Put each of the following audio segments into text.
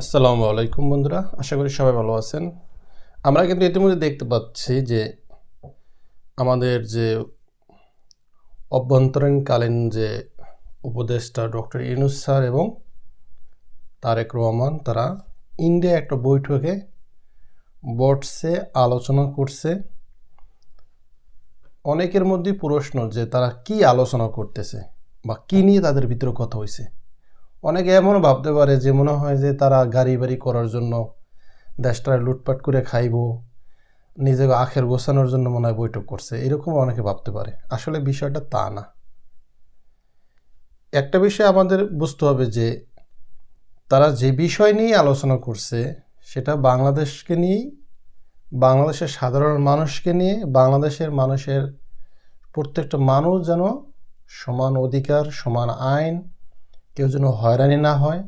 আসসালামু আলাইকুম বন্ধুরা, আশা করি সবাই ভালো আছেন। আমরা কিন্তু ইতিমধ্যে দেখতে পাচ্ছি যে আমাদের যে অভ্যন্তরীণকালীন যে উপদেষ্টা ডক্টর ইনুস স্যার এবং তারেক রহমান, তারা ইন্ডিয়া একটা বৈঠকে বসছে আলোচনা করছে। অনেকের মধ্যে প্রশ্ন যে তারা কি আলোচনা করতেছে বা কী নিয়ে তাদের ভিতরে কথা হয়েছে অনেকে এমনও ভাবতে পারে যে মনে হয় যে তারা গাড়ি বাড়ি করার জন্য দেশটা লুটপাট করে খাইব, নিজেকে আখের গোছানোর জন্য মনে হয় বৈঠক করছে। এরকম অনেকে ভাবতে পারে। আসলে বিষয়টা তা না। একটা বিষয় আমাদের বুঝতে হবে যে তারা যে বিষয় নিয়ে আলোচনা করছে, সেটা বাংলাদেশকে নিয়েই, বাংলাদেশের সাধারণ মানুষকে নিয়ে, বাংলাদেশের মানুষের প্রত্যেকটা মানুষ যেন সমান অধিকার, সমান আইন কেউ যেন হয়রানি না হয়।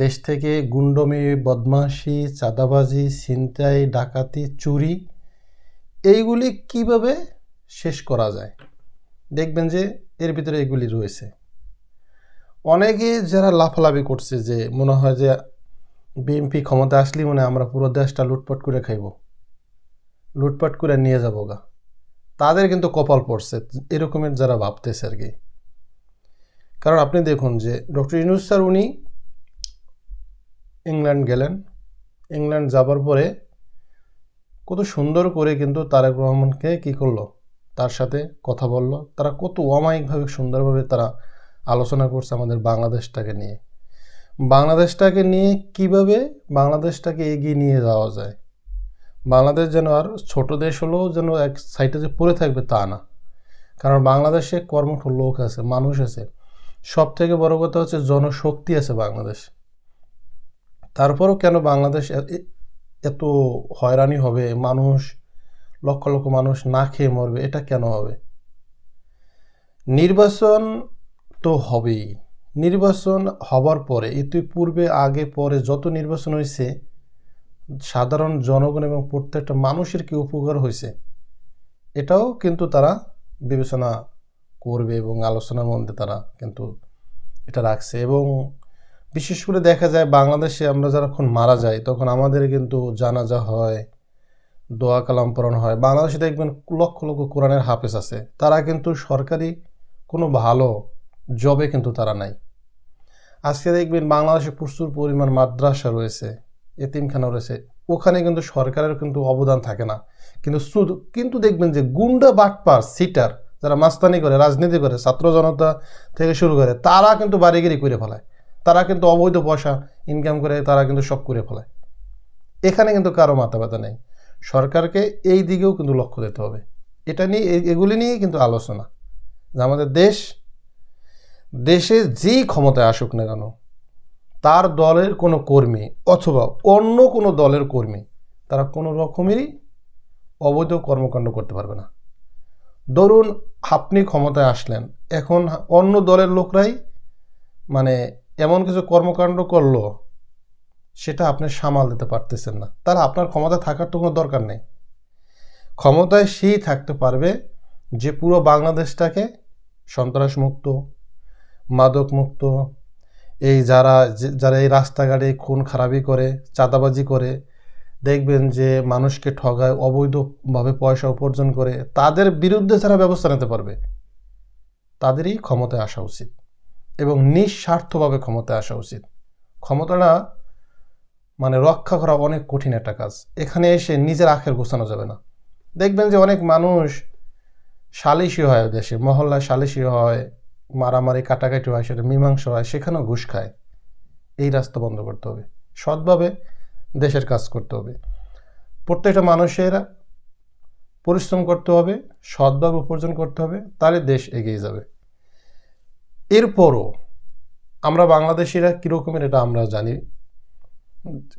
দেশ থেকে গুন্ডমি, বদমাশি, চাঁদাবাজি, ছিনতাই, ডাকাতি, চুরি, এইগুলি কীভাবে শেষ করা যায়? দেখবেন যে এর ভিতরে এগুলি রয়েছে। অনেকে যারা লাফালাফি করছে যে মনে হয় যে বিএনপি ক্ষমতা আসলেই মনে আমরা পুরো দেশটা লুটপাট করে খাইব, লুটপাট করে নিয়ে যাব গা তাদের কিন্তু কপাল পড়ছে, এরকমের যারা ভাবতেছে আর কি। কারণ আপনি দেখুন যে ডক্টর ইনুস স্যার, উনি ইংল্যান্ড গেলেন। ইংল্যান্ড যাবার পরে কত সুন্দর করে কিন্তু তারেক রহমানকে কি করল? তার সাথে কথা বলল। তারা কত অমায়িকভাবে সুন্দরভাবে তারা আলোচনা করছে আমাদের বাংলাদেশটাকে নিয়ে। বাংলাদেশটাকে নিয়ে কীভাবে বাংলাদেশটাকে এগিয়ে নিয়ে যাওয়া যায়? বাংলাদেশ যেন আর ছোট দেশ হলেও যেন এক সাইডে যে পড়ে থাকবে তা না। কারণ বাংলাদেশে কর্মঠ লোক আছে, মানুষ আছে। সব থেকে বড় কথা হচ্ছে জনশক্তি আছে বাংলাদেশ। তারপরও কেন বাংলাদেশ এত হয়রানি হবে? মানুষ, লক্ষ লক্ষ মানুষ না খেয়ে মরবে, এটা কেন হবে? নির্বাচন তো হবেই। নির্বাচন হবার পরে, ইতিপূর্বে, আগে, পরে যত নির্বাচন হয়েছে সাধারণ জনগণ এবং প্রত্যেকটা মানুষের কি উপকার হয়েছে এটাও কিন্তু তারা বিবেচনা করবে এবং আলোচনার মধ্যে তারা কিন্তু এটা রাখছে এবং বিশেষ করে দেখা যায় বাংলাদেশে আমরা যখন মারা যাই, তখন আমাদের কিন্তু জানাজা হয়, দোয়া কালাম পড়ানো হয়। বাংলাদেশে দেখবেন লক্ষ লক্ষ কোরআনের হাফেজ আছে। তারা কিন্তু সরকারি কোনো ভালো জবে কিন্তু তারা নাই। আজকে দেখবেন বাংলাদেশে প্রচুর পরিমাণ মাদ্রাসা রয়েছে, এতিমখানা রয়েছে। ওখানে কিন্তু সরকারের কিন্তু অবদান থাকে না। কিন্তু কিন্তু দেখবেন যে গুন্ডা বাটপার সিটার যারা মাস্তানি করে, রাজনীতি করে, ছাত্র জনতা থেকে শুরু করে, তারা কিন্তু বাড়িগিরি করে ফেলায়। তারা কিন্তু অবৈধ পয়সা ইনকাম করে, তারা কিন্তু সব করে ফেলায়। এখানে কিন্তু কারও মাথা ব্যথা নেই। সরকারকে এই দিকেও কিন্তু লক্ষ্য দিতে হবে। এটা নিয়ে এগুলি নিয়েই কিন্তু আলোচনা। যে আমাদের দেশ, দেশে যেই ক্ষমতায় আসুক না কেন, তার দলের কোনো কর্মী অথবা অন্য কোনো দলের কর্মী, তারা কোনো রকমেরই অবৈধ কর্মকাণ্ড করতে পারবে না। ধরুন আপনি ক্ষমতায় আসলেন, এখন অন্য দলের লোকরাই মানে এমন কিছু কর্মকাণ্ড করল, সেটা আপনি সামাল দিতে পারতেছেন না। তাহলে আপনার ক্ষমতা থাকার তো কোনো দরকার নেই। ক্ষমতায় সেই থাকতে পারবে যে পুরো বাংলাদেশটাকে সন্ত্রাসমুক্ত, মাদকমুক্ত, এই যারা যারা এই রাস্তাঘাটে খুন খারাপি করে, চাঁদাবাজি করে দেখবেন যে মানুষকে ঠগায়, অবৈধভাবে পয়সা উপার্জন করে, তাদের বিরুদ্ধে যারা ব্যবস্থা নিতে পারবে, তাদেরই ক্ষমতায় আসা উচিত। এবং নিঃস্বার্থভাবে ক্ষমতায় আসা উচিত। ক্ষমতাটা মানে রক্ষা করা অনেক কঠিন একটা কাজ। এখানে এসে নিজের আখের গোছানো যাবে না। দেখবেন যে অনেক মানুষ সালিশি হয় দেশে, মহল্লায় সালিশি হয়, মারামারি, কাটাকাটি হয়, সেটা মীমাংসা হয়, সেখানেও ঘুষ খায়। এই রাস্তা বন্ধ করতে হবে। সৎভাবে দেশের কাজ করতে হবে। প্রত্যেকটা মানুষের পরিশ্রম করতে হবে সৎভাবে উপার্জন করতে হবে, তাহলে দেশ এগিয়ে যাবে। এরপরও আমরা বাংলাদেশিরা কীরকমের এটা আমরা জানি,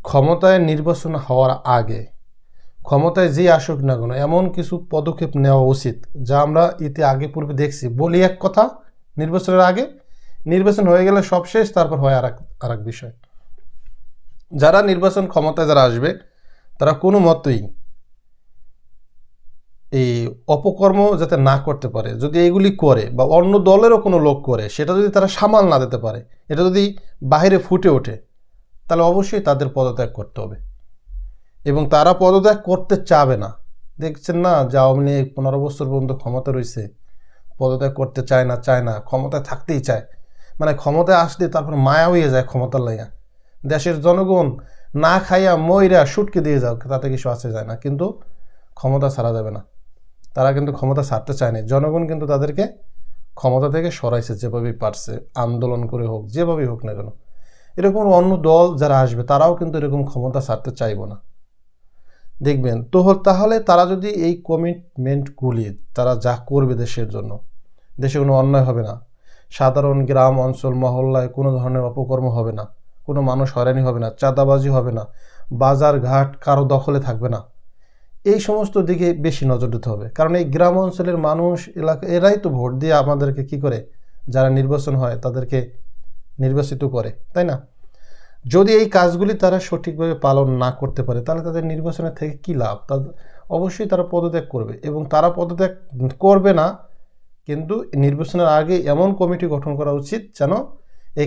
ক্ষমতায় নির্বাচন হওয়ার আগে, ক্ষমতায় যে আসুক না কেন, এমন কিছু পদক্ষেপ নেওয়া উচিত যা আমরা ইতি আগে পূর্বে দেখছি। বলি এক কথা, নির্বাচনের আগে, নির্বাচন হয়ে গেলে সব শেষ, তারপর হয় আর এক বিষয়। যারা নির্বাচন ক্ষমতায় যারা আসবে, তারা কোনো মতেই এই অপকর্ম যাতে না করতে পারে। যদি এগুলি করে বা অন্য দলেরও কোনো লোক করে, সেটা যদি তারা সামাল না দিতে পারে, এটা যদি বাইরে ফুটে ওঠে, তাহলে অবশ্যই তাদের পদত্যাগ করতে হবে। এবং তারা পদত্যাগ করতে চাবে না। দেখছেন না যে আওয়ামী লীগ পনেরো বছর পর্যন্ত ক্ষমতা রয়েছে, পদত্যাগ করতে চায় না চায় না, ক্ষমতায় থাকতেই চায়। মানে ক্ষমতায় আসলে তারপর মায়া হয়ে যায় ক্ষমতার লাইয়া দেশের জনগণ না খাইয়া ময়রা সুটকে দিয়ে যাও তাতে কিছু আসে যায় না? কিন্তু ক্ষমতা ছাড়া যাবে না। তারা কিন্তু ক্ষমতা ছাড়তে চায় না। জনগণ কিন্তু তাদেরকে ক্ষমতা থেকে সরাইছে, যেভাবেই পারছে, আন্দোলন করে হোক, যেভাবেই হোক না কেন। এরকম অন্য দল যারা আসবে, তারাও কিন্তু এরকম ক্ষমতা ছাড়তে চাইব না। দেখবেন, তো তাহলে তারা যদি এই কমিটমেন্টগুলি তারা যা করবে দেশের জন্য, দেশে কোনো অন্যায় হবে না। সাধারণ গ্রাম, অঞ্চল, মহল্লায় কোনো ধরনের অপকর্ম হবে না। কোনো মানুষ হয়রানি হবে না, চাঁদাবাজি হবে না, বাজার ঘাট কারও দখলে থাকবে না। এই সমস্ত দিকে বেশি নজর দিতে হবে। কারণ এই গ্রাম অঞ্চলের মানুষ এলাকা, এরাই তো ভোট দিয়ে আমাদেরকে কি করে? যারা নির্বাচন হয় তাদেরকে নির্বাচিত করে, তাই না? যদি এই কাজগুলি তারা সঠিকভাবে পালন না করতে পারে, তাহলে তাদের নির্বাচনের থেকে কী লাভ? তাদের অবশ্যই তারা পদত্যাগ করবে এবং তারা পদত্যাগ করবে না, কিন্তু নির্বাচনের আগে এমন কমিটি গঠন করা উচিত যেন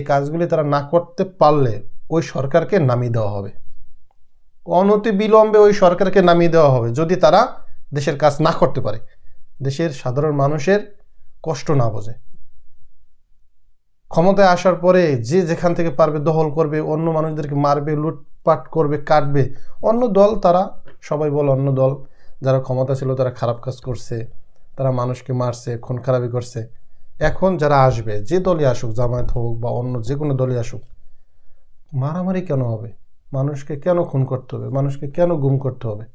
কাজগুলি তারা না করতে পারলে ওই সরকারকে নামিয়ে দেওয়া হবে। অনতি বিলম্বে ওই সরকারকে নামিয়ে দেওয়া হবে যদি তারা দেশের কাজ না করতে পারে। দেশের সাধারণ মানুষের কষ্ট না বোঝে। ক্ষমতায় আসার পরে যে যেখান থেকে পারবে দখল করবে, অন্য মানুষদেরকে মারবে, লুটপাট করবে, কাটবে, অন্য দল তারা, সবাই বল অন্য দল। যারা ক্ষমতা ছিল তারা খারাপ কাজ করছে, তারা মানুষকে মারছে, খুন খারাপি করছে। এখন যারা আসবে, যে দলই আসুক, জামায়াত হোক বা অন্য যে কোনো দলই আসুক, মারামারি কেন হবে? মানুষকে কেন খুন করতে হবে? মানুষকে কেন গুম করতে হবে?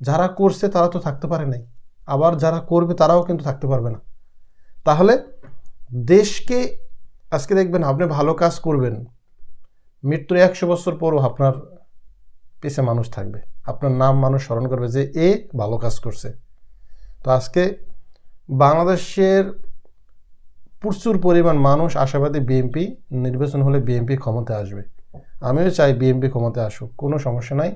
যারা করছে তারা তো থাকতে পারে নাই। আবার যারা করবে তারাও কিন্তু থাকতে পারবে না। তাহলে দেশকে, আজকে দেখবেন আপনি ভালো কাজ করবেন, মৃত্যুর একশো বছর পরও আপনার পিছে মানুষ থাকবে। আপনার নাম মানুষ স্মরণ করবে যে এ ভালো কাজ করছে। তো আজকে বাংলাদেশের প্রচুর পরিমাণ মানুষ আশাবাদী বিএনপি নির্বাচন হলে বিএনপি ক্ষমতায় আসবে। আমিও চাই বিএনপি ক্ষমতায় আসুক, কোনো সমস্যা নাই।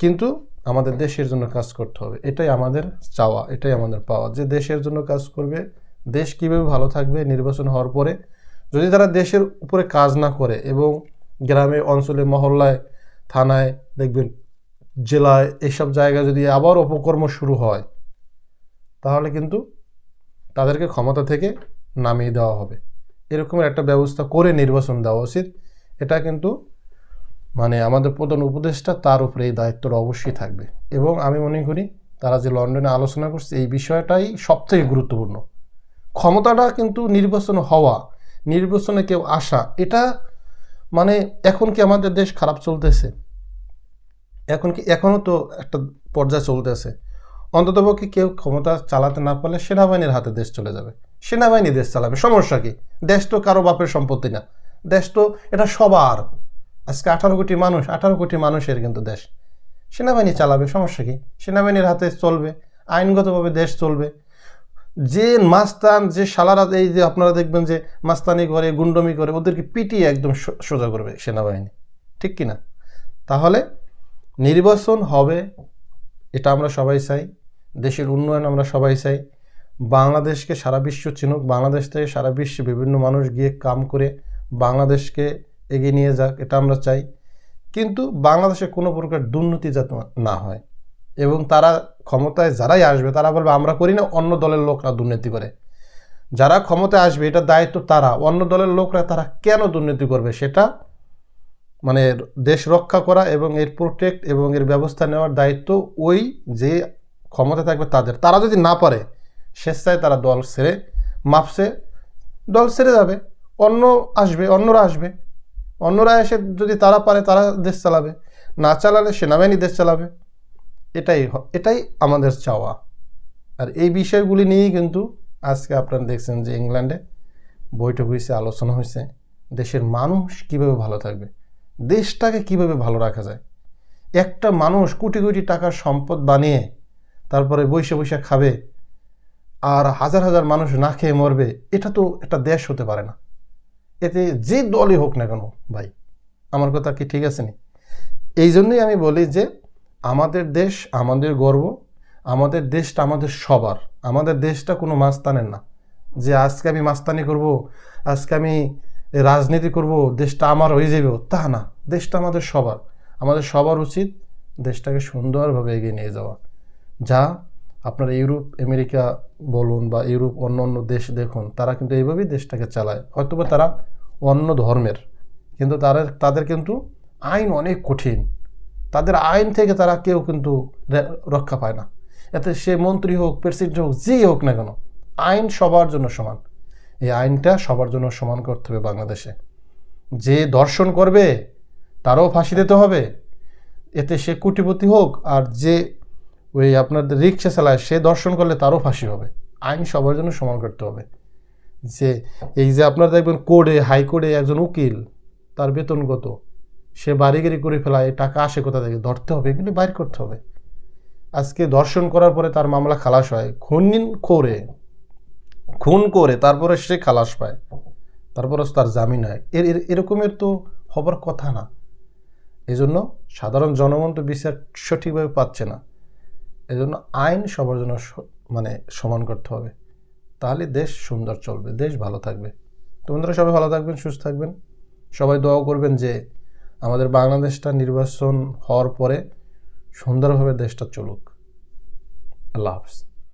কিন্তু আমাদের দেশের জন্য কাজ করতে হবে, এটাই আমাদের চাওয়া, এটাই আমাদের পাওয়া। যে দেশের জন্য কাজ করবে, দেশ কীভাবে ভালো থাকবে নির্বাচন হওয়ার পরে, যদি তারা দেশের উপরে কাজ না করে এবং গ্রামে, অঞ্চলে, মহল্লায়, থানায়, দেখবেন জেলায় এইসব জায়গায় যদি আবার অপকর্ম শুরু হয়, তাহলে কিন্তু তাদেরকে ক্ষমতা থেকে নামিয়ে দেওয়া হবে। এরকমের একটা ব্যবস্থা করে নির্বাচন দেওয়া উচিত। এটা কিন্তু মানে আমাদের প্রধান উপদেষ্টা তার উপরে এই দায়িত্বটা অবশ্যই থাকবে। এবং আমি মনে করি তারা যে লন্ডনে আলোচনা করছে এই বিষয়টাই সবথেকে গুরুত্বপূর্ণ। ক্ষমতাটা কিন্তু নির্বাচন হওয়া, নির্বাচনে কেউ আসা, এটা মানে এখন কি আমাদের দেশ খারাপ চলতেছে? এখন কি এখনও তো একটা পর্যায়ে চলতেছে। অন্ততপক্ষে কেউ ক্ষমতা চালাতে না পারলে সেনাবাহিনীর হাতে দেশ চলে যাবে। সেনাবাহিনী দেশ চালাবে। সমস্যা কি? দেশ তো কারও বাপের সম্পত্তি না। দেশ তো এটা সবার। আজকে আঠারো কোটি মানুষ, আঠারো কোটি মানুষের কিন্তু দেশ। সেনাবাহিনী চালাবে, সমস্যা কি? সেনাবাহিনীর হাতে চলবে, আইনগতভাবে দেশ চলবে। যে মাস্তান, যে সালারা এই যে আপনারা দেখবেন যে মাস্তানি করে, গুন্ডমি করে, ওদেরকে পিটিয়ে একদম সোজা করবে সেনাবাহিনী। ঠিক কি না তাহলে নির্বাচন হবে, এটা আমরা সবাই চাই। দেশের উন্নয়ন আমরা সবাই চাই। বাংলাদেশকে সারা বিশ্ব চিনুক, বাংলাদেশ থেকে সারা বিশ্বে বিভিন্ন মানুষ গিয়ে কাম করে বাংলাদেশকে এগিয়ে নিয়ে যাক, এটা আমরা চাই। কিন্তু বাংলাদেশে কোনো প্রকার দুর্নীতি যাতে না হয় এবং তারা ক্ষমতায় যারাই আসবে, তারা বলবে, আমরা করি না, অন্য দলের লোকরা দুর্নীতি করে। যারা ক্ষমতায় আসবে, এটা দায়িত্ব তারা, অন্য দলের লোকরা তারা কেন দুর্নীতি করবে সেটা মানে দেশ রক্ষা করা এবং এর প্রোটেক্ট এবং এর ব্যবস্থা নেওয়ার দায়িত্ব ওই যে ক্ষমতা থাকবে তাদের। তারা যদি না পারে স্বেচ্ছায় তারা দল ছেড়ে মাপসে দল ছেড়ে যাবে। অন্য আসবে, অন্যরা আসবে। অন্যরা এসে যদি তারা পারে, তারা দেশ চালাবে। না চালালে সেনাবাহিনী দেশ চালাবে। এটাই এটাই আমাদের চাওয়া। আর এই বিষয়গুলি নিয়েই কিন্তু আজকে আপনারা দেখছেন যে ইংল্যান্ডে বৈঠক হয়েছে, আলোচনা হয়েছে। দেশের মানুষ কীভাবে ভালো থাকবে? দেশটাকে কীভাবে ভালো রাখা যায়? একটা মানুষ কোটি কোটি টাকার সম্পদ বানিয়ে তারপরে বৈশা বৈশা খাবে। আর হাজার হাজার মানুষ না খেয়ে মরবে, এটা তো একটা দেশ হতে পারে না। এতে যে দলই হোক না কেন ভাই, আমার কথা কি ঠিক আছে নি? এই জন্যই আমি বলি যে আমাদের দেশ আমাদের গর্ব, আমাদের দেশটা আমাদের সবার, আমাদের দেশটা কোনো মাস্তানের না। যে আজকে আমি মাস্তানি করব, আজকে আমি রাজনীতি করব, দেশটা আমার হয়ে যাবে, তা না, দেশটা আমাদের সবার। আমাদের সবার উচিত দেশটাকে সুন্দরভাবে এগিয়ে নিয়ে যাওয়া। যা আপনার ইউরোপ, আমেরিকা বলুন বা ইউরোপ অন্য অন্য দেশ দেখুন, তারা কিন্তু এইভাবেই দেশটাকে চালায়। হয়তোবা তারা অন্য ধর্মের, কিন্তু তাদের তাদের কিন্তু আইন অনেক কঠিন। তাদের আইন থেকে তারা কেউ কিন্তু রক্ষা পায় না। এতে সে মন্ত্রী হোক, প্রেসিডেন্ট হোক যেই হোক না কেন, আইন সবার জন্য সমান। এই আইনটা সবার জন্য সমান করতে হবে বাংলাদেশে। যে দর্শন করবে, তারও ফাঁসি দিতে হবে। এতে সে কোটিপতি হোক আর যে ওই আপনার রিক্সা চালায়, সে দর্শন করলে তারও ফাঁসি হবে। আইন সবার জন্য সমান করতে হবে। যে এই যে আপনার দেখবেন কোর্টে, হাইকোর্টে একজন উকিল, তার বেতন কত? সে বাড়ি গাড়ি করে ফেলায় টাকা আসে কোথা থেকে? ধরতে হবে, এগুলি বাইর করতে হবে। আজকে দর্শন করার পরে তার মামলা খালাস হয় খুন করে। খুন করে, তারপরে সে খালাস পায়। তারপরে তার জামিন হয়। এর, এর- এরকমের তো হবার কথা না। এই জন্য সাধারণ জনগণ তো বিচার সঠিকভাবে পাচ্ছে না। এজন্য আইন সবার জন্য মানে সমান করতে হবে। তাহলে দেশ সুন্দর চলবে, দেশ ভালো থাকবে। তো বন্ধুরা, সবাই ভালো থাকবেন, সুস্থ থাকবেন। সবাই দোয়া করবেন যে আমাদের বাংলাদেশটা নির্বাচন হওয়ার পরে সুন্দরভাবে দেশটা চলুক। আল্লাহ হাফিজ।